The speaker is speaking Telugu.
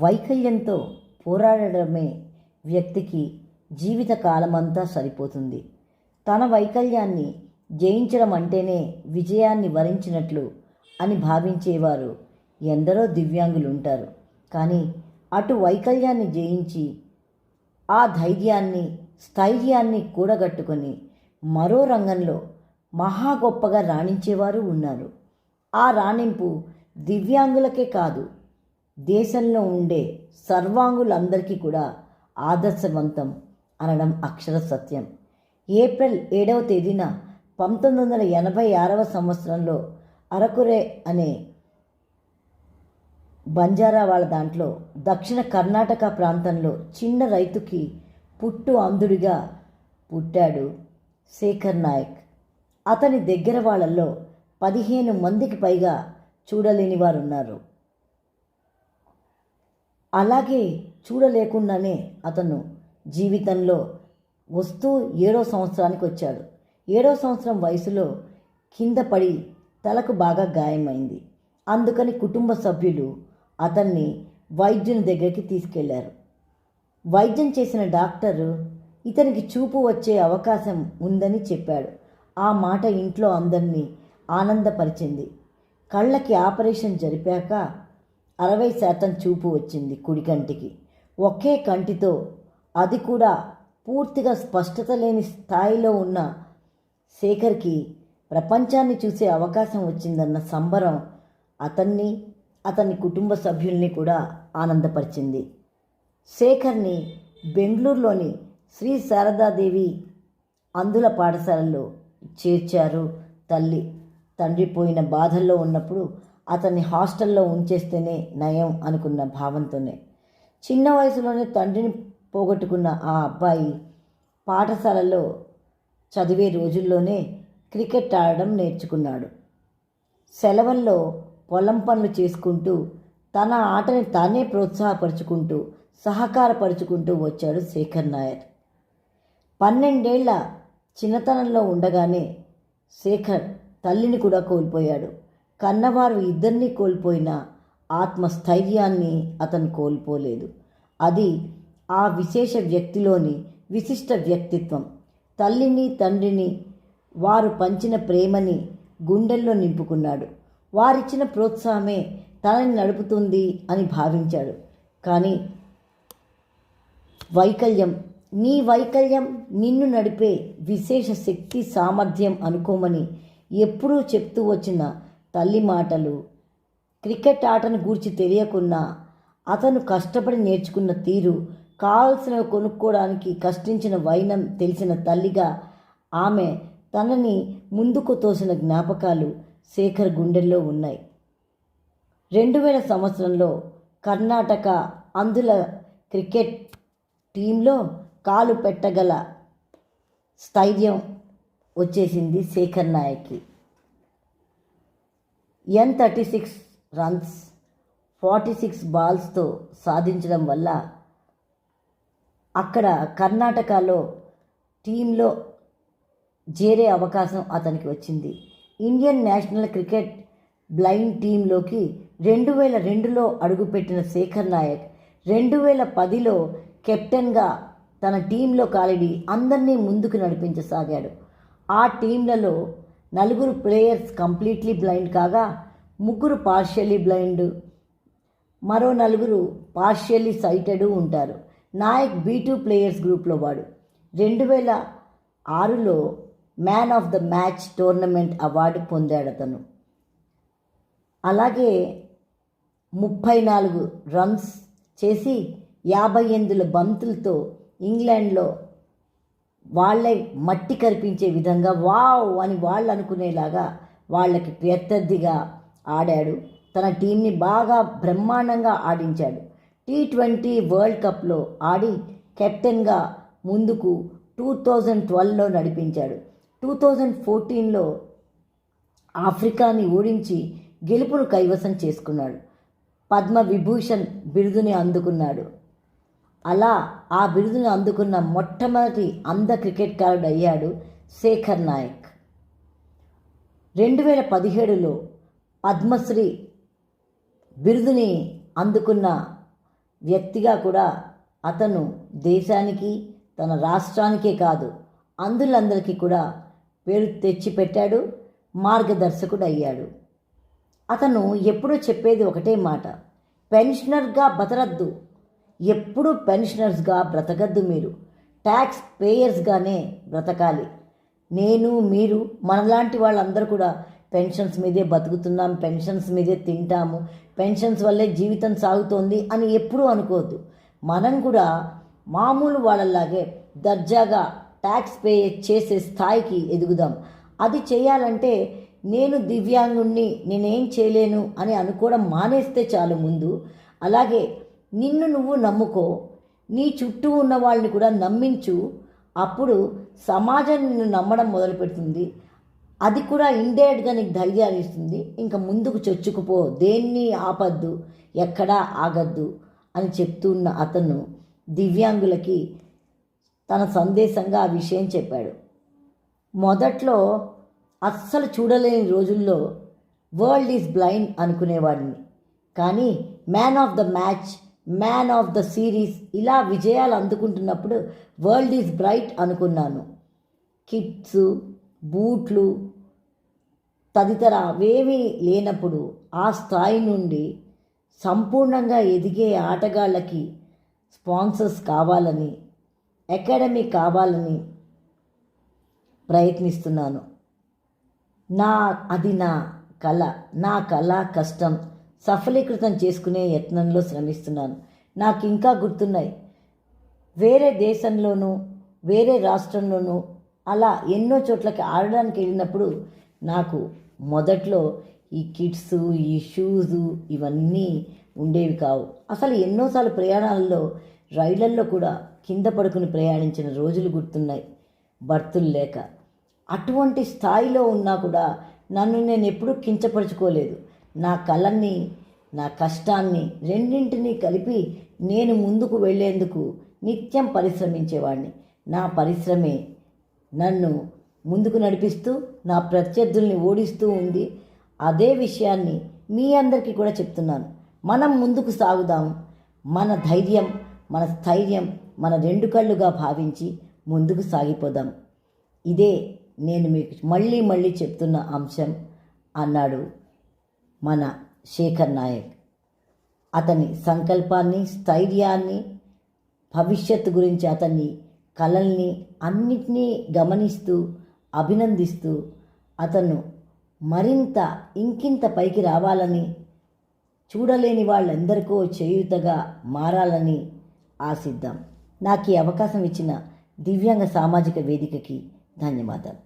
వైకల్యంతో పోరాడడమే వ్యక్తికి జీవిత కాలమంతా సరిపోతుంది. తన వైకల్యాన్ని జయించడం అంటేనే విజయాన్ని వరించినట్లు అని భావించేవారు ఎందరో దివ్యాంగులు ఉంటారు కానీ అటు వైకల్యాన్ని జయించి ఆ ధైర్యాన్ని స్థైర్యాన్ని కూడగట్టుకొని మరో రంగంలో మహా గొప్పగా రాణించేవారు ఉన్నారు. ఆ రాణింపు దివ్యాంగులకే కాదు దేశంలో ఉండే సర్వాంగులందరికీ కూడా ఆదర్శవంతం అనడం అక్షర సత్యం. ఏప్రిల్ ఏడవ తేదీన పంతొమ్మిది వందల ఎనభై ఆరవ సంవత్సరంలో అరకురే అనే బంజారా వాళ్ళ దాంట్లో దక్షిణ కర్ణాటక ప్రాంతంలో చిన్న రైతుకి పుట్టు అంధుడిగా పుట్టాడు శేఖర్ నాయక్. అతని దగ్గర వాళ్ళల్లో పదిహేను మందికి పైగా చూడలేని వారున్నారు. అలాగే చూడలేకుండానే అతను జీవితంలో వస్తూ ఏడో సంవత్సరానికి వచ్చాడు. ఏడో సంవత్సరం వయసులో కింద పడి తలకు బాగా గాయమైంది. అందుకని కుటుంబ సభ్యులు అతన్ని వైద్యుని దగ్గరికి తీసుకెళ్ళారు. వైద్యం చేసిన డాక్టరు ఇతనికి చూపు వచ్చే అవకాశం ఉందని చెప్పాడు. ఆ మాట ఇంట్లో అందరినీ ఆనందపరిచింది. కళ్ళకి ఆపరేషన్ జరిపాక అరవై శాతం చూపు వచ్చింది కుడి కంటికి. ఒకే కంటితో అది కూడా పూర్తిగా స్పష్టత లేని స్థాయిలో ఉన్న శేఖర్కి ప్రపంచాన్ని చూసే అవకాశం వచ్చిందన్న సంబరం అతన్ని అతని కుటుంబ సభ్యుల్ని కూడా ఆనందపరిచింది. శేఖర్ని బెంగళూరులోని శ్రీ శారదాదేవి అందుల పాఠశాలలో చేర్చారు తల్లి. తండ్రి పోయిన బాధల్లో ఉన్నప్పుడు అతన్ని హాస్టల్లో ఉంచేస్తేనే నయం అనుకున్న భావంతోనే. చిన్న వయసులోనే తండ్రిని పోగొట్టుకున్న ఆ అబ్బాయి పాఠశాలలో చదివే రోజుల్లోనే క్రికెట్ ఆడడం నేర్చుకున్నాడు. సెలవుల్లో పొలం పనులు చేసుకుంటూ తన ఆటని తానే ప్రోత్సాహపరుచుకుంటూ సహకారపరుచుకుంటూ వచ్చాడు శేఖర్ నాయర్. పన్నెండేళ్ళ చిన్నతనంలో ఉండగానే శేఖర్ తల్లిని కూడా కోల్పోయాడు. కన్నవారు ఇద్దరినీ కోల్పోయిన ఆత్మస్థైర్యాన్ని అతను కోల్పోలేదు. అది ఆ విశేష వ్యక్తిలోని విశిష్ట వ్యక్తిత్వం. తల్లిని తండ్రిని వారు పంచిన ప్రేమని గుండెల్లో నింపుకున్నాడు. వారిచ్చిన ప్రోత్సాహమే తనని నడుపుతుంది అని భావించాడు. కానీ వైకల్యం నీ వైకల్యం నిన్ను నడిపే విశేష శక్తి సామర్థ్యం అనుకోమని ఎప్పుడూ చెప్తూ వచ్చిన తల్లి మాటలు. క్రికెట్ ఆటను గూర్చి తెలియకున్నా అతను కష్టపడి నేర్చుకున్న తీరు కావలసినవి కొనుక్కోవడానికి కష్టించిన వైనం తెలిసిన తల్లిగా ఆమె తనని ముందుకు తోసిన జ్ఞాపకాలు శేఖర్ గుండెల్లో ఉన్నాయి. రెండు వేల సంవత్సరంలో కర్ణాటక అందుల క్రికెట్ టీంలో కాలు పెట్టగల స్థైర్యం వచ్చేసింది శేఖర్ నాయక్కి. ఎన్ thirty six runs forty six బాల్స్తో సాధించడం వల్ల అక్కడ కర్ణాటకలో టీంలో చేరే అవకాశం అతనికి వచ్చింది. ఇండియన్ నేషనల్ క్రికెట్ బ్లైండ్ టీంలోకి రెండు వేల రెండులో అడుగుపెట్టిన శేఖర్ నాయక్ రెండు వేల పదిలో కెప్టెన్గా తన టీంలో కాలిడి అందరినీ ముందుకు నడిపించసాగాడు. ఆ టీంలలో నలుగురు ప్లేయర్స్ కంప్లీట్లీ బ్లైండ్ కాగా ముగ్గురు పార్షియలీ బ్లైండ్ మరో నలుగురు పార్షియలీ సైటెడ్ ఉంటారు. నాయక్ బీ టూ ప్లేయర్స్ గ్రూప్లో వాడు. రెండు వేల ఆరులో man of the match tournament award పొందాడు అతను. అలాగే ముప్పై నాలుగు రన్స్ చేసి యాభై ఎనిమిది బంతులతో ఇంగ్లాండ్లో వాళ్ళే మట్టి కరిపించే విధంగా వావ్ అని వాళ్ళు అనుకునేలాగా వాళ్ళకి ప్రత్యర్థిగా ఆడాడు. తన టీంని బాగా బ్రహ్మాండంగా ఆడించాడు. టీ ట్వంటీ వరల్డ్ కప్లో ఆడి కెప్టెన్గా ముందుకు టూ థౌజండ్ ట్వెల్వ్లో నడిపించాడు. టూ థౌజండ్ ఫోర్టీన్లో ఆఫ్రికాని ఓడించి గెలుపును కైవసం చేసుకున్నాడు. పద్మ విభూషణ్ బిరుదుని అందుకున్నాడు. అలా ఆ బిరుదుని అందుకున్న మొట్టమొదటి అంధ క్రికెట్కారుడు అయ్యాడు శేఖర్ నాయక్. రెండు వేల పదిహేడులో పద్మశ్రీ బిరుదుని అందుకున్న వ్యక్తిగా కూడా అతను దేశానికి తన రాష్ట్రానికే కాదు అందులందరికీ కూడా పేరు తెచ్చిపెట్టాడు మార్గదర్శకుడు అయ్యాడు. అతను ఎప్పుడూ చెప్పేది ఒకటే మాట పెన్షనర్గా బతరద్దు ఎప్పుడూ పెన్షనర్స్గా బ్రతకద్దు మీరు. ట్యాక్స్ పేయర్స్గానే బ్రతకాలి. నేను మీరు మనలాంటి వాళ్ళందరూ కూడా పెన్షన్స్ మీదే బతుకుతున్నాం పెన్షన్స్ మీదే తింటాము పెన్షన్స్ వల్లే జీవితం సాగుతోంది అని ఎప్పుడూ అనుకోవద్దు. మనం కూడా మామూలు వాళ్ళలాగే దర్జాగా ట్యాక్స్ పే చేసే స్థాయికి ఎదుగుదాం. అది చేయాలంటే నేను దివ్యాంగుణ్ణి నేనేం చేయలేను అని అనుకోవడం మానేస్తే చాలు ముందు. అలాగే నిన్ను నువ్వు నమ్ముకో. నీ చుట్టూ ఉన్న వాళ్ళని కూడా నమ్మించు. అప్పుడు సమాజం నిన్ను నమ్మడం మొదలుపెడుతుంది అది కూడా ఇండైరెక్ట్గా నీకు ధైర్యాన్ని ఇస్తుంది. ఇంకా ముందుకు చొచ్చుకుపో దేన్ని ఆపద్దు ఎక్కడా ఆగద్దు అని చెప్తున్న అతను దివ్యాంగులకి తన సందేశంగా ఆ విషయం చెప్పాడు. మొదట్లో అస్సలు చూడలేని రోజుల్లో వరల్డ్ ఈజ్ బ్లైండ్ అనుకునేవాడిని. కానీ man of the match man of the series ఇలా విజయాలు అందుకుంటున్నప్పుడు వరల్డ్ ఈజ్ బ్రైట్ అనుకున్నాను. కిట్స్ బూట్లు తదితర అవేమీ లేనప్పుడు ఆ స్థాయి నుండి సంపూర్ణంగా ఎదిగే ఆటగాళ్ళకి స్పాన్సర్స్ కావాలని అకాడమీ కావాలని ప్రయత్నిస్తున్నాను. నా అది నా కళ నా కళ కష్టం. సఫలీకృతం చేసుకునే యత్నంలో శ్రమిస్తున్నాను. నాకు ఇంకా గుర్తున్నాయి. వేరే దేశంలోనూ వేరే రాష్ట్రంలోనూ అలా ఎన్నో చోట్లకి ఆడడానికి వెళ్ళినప్పుడు నాకు మొదట్లో ఈ కిట్స్ ఈ షూజు ఇవన్నీ ఉండేవి కావు. అసలు ఎన్నోసార్లు ప్రయాణాలలో రైళ్ళల్లో కూడా కింద పడుకుని ప్రయాణించిన రోజులు గుర్తున్నాయి. బర్తులు లేక. అటువంటి స్థాయిలో ఉన్నా కూడా నన్ను నేను ఎప్పుడూ కించపరుచుకోలేదు. నా కళని నా కష్టాన్ని రెండింటినీ కలిపి నేను ముందుకు వెళ్ళేందుకు నిత్యం పరిశ్రమించేవాడిని నా పరిశ్రమే నన్ను ముందుకు నడిపిస్తూ నా ప్రత్యర్థుల్ని ఓడిస్తూ ఉంది. అదే విషయాన్ని మీ అందరికీ కూడా చెప్తున్నాను. మనం ముందుకు సాగుదాం. మన ధైర్యం మన స్థైర్యం మన రెండు కళ్ళుగా భావించి ముందుకు సాగిపోదాం. ఇదే నేను మీకు మళ్ళీ మళ్ళీ చెప్తున్న అంశం అన్నాడు మన శేఖర్ నాయక్. అతని సంకల్పాన్ని స్థైర్యాన్ని భవిష్యత్తు గురించి అతన్ని కళల్ని అన్నిటినీ గమనిస్తూ అభినందిస్తూ అతను మరింత ఇంకింత పైకి రావాలని చూడలేని వాళ్ళందరికో చేయూతగా మారాలని ఆశిద్దాం. నాకు ఈ అవకాశం ఇచ్చిన దివ్యాంగ సామాజిక వేదికకి ధన్యవాదాలు.